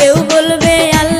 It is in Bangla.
কেউ বলবে আল্লাহ